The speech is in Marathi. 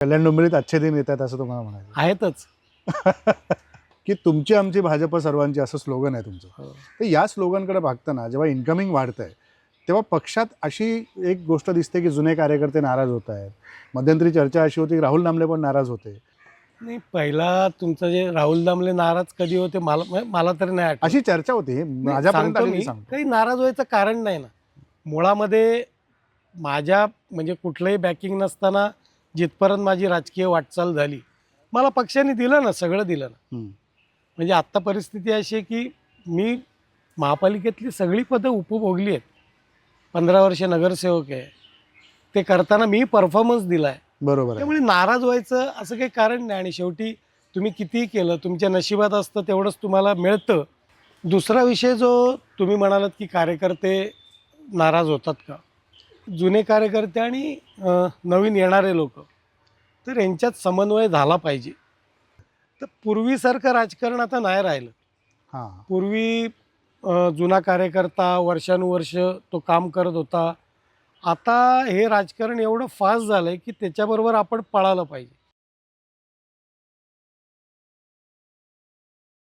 कल्याण डोंबिवलीत अच्छे दिन येत आहेत असं तुम्हाला म्हणायचं. आहेतच. की तुमची आमची भाजप सर्वांची असं स्लोगन आहे तुमचं. हो. तर या स्लोगनकडे बघताना जेव्हा इन्कमिंग वाढत आहे तेव्हा पक्षात अशी एक गोष्ट दिसते की जुने कार्यकर्ते नाराज होत आहेत. मध्यंतरी चर्चा अशी होती की राहुल दामले पण नाराज होते. नाही पहिला तुमचं जे राहुल दामले नाराज कधी होते मला मला तरी नाही आठवत. अशी चर्चा होती. माझ्यापर्यंत सांगतो आली मी. मी, सांगतो. काही नाराज व्हायचं कारण नाही ना. मुळामध्ये माझ्या म्हणजे कुठलंही बॅकिंग नसताना जिथपर्यंत माझी राजकीय वाटचाल झाली मला पक्षाने दिलं ना सगळं दिलं ना. म्हणजे आत्ता परिस्थिती अशी आहे की मी महापालिकेतली सगळी पदं उपभोगली आहेत. पंधरा वर्ष नगरसेवक आहे. ते करताना मी परफॉर्मन्स दिला आहे. बरोबर त्यामुळे नाराज व्हायचं असं काही कारण नाही आणि शेवटी तुम्ही कितीही केलं तुमच्या नशिबात असतं तेवढंच तुम्हाला मिळतं. दुसरा विषय जो तुम्ही म्हणालात की कार्यकर्ते नाराज होतात का? जुने कार्यकर्ते आणि नवीन येणारे लोक. तर यांच्यात समन्वय झाला पाहिजे. तर पूर्वीसारखं राजकारण आता नाही राहिलं. हां. पूर्वी जुना कार्यकर्ता वर्षानुवर्ष तो काम करत होता. आता हे राजकारण एवढं फास्ट झालंय की त्याच्याबरोबर आपण पळालं पाहिजे.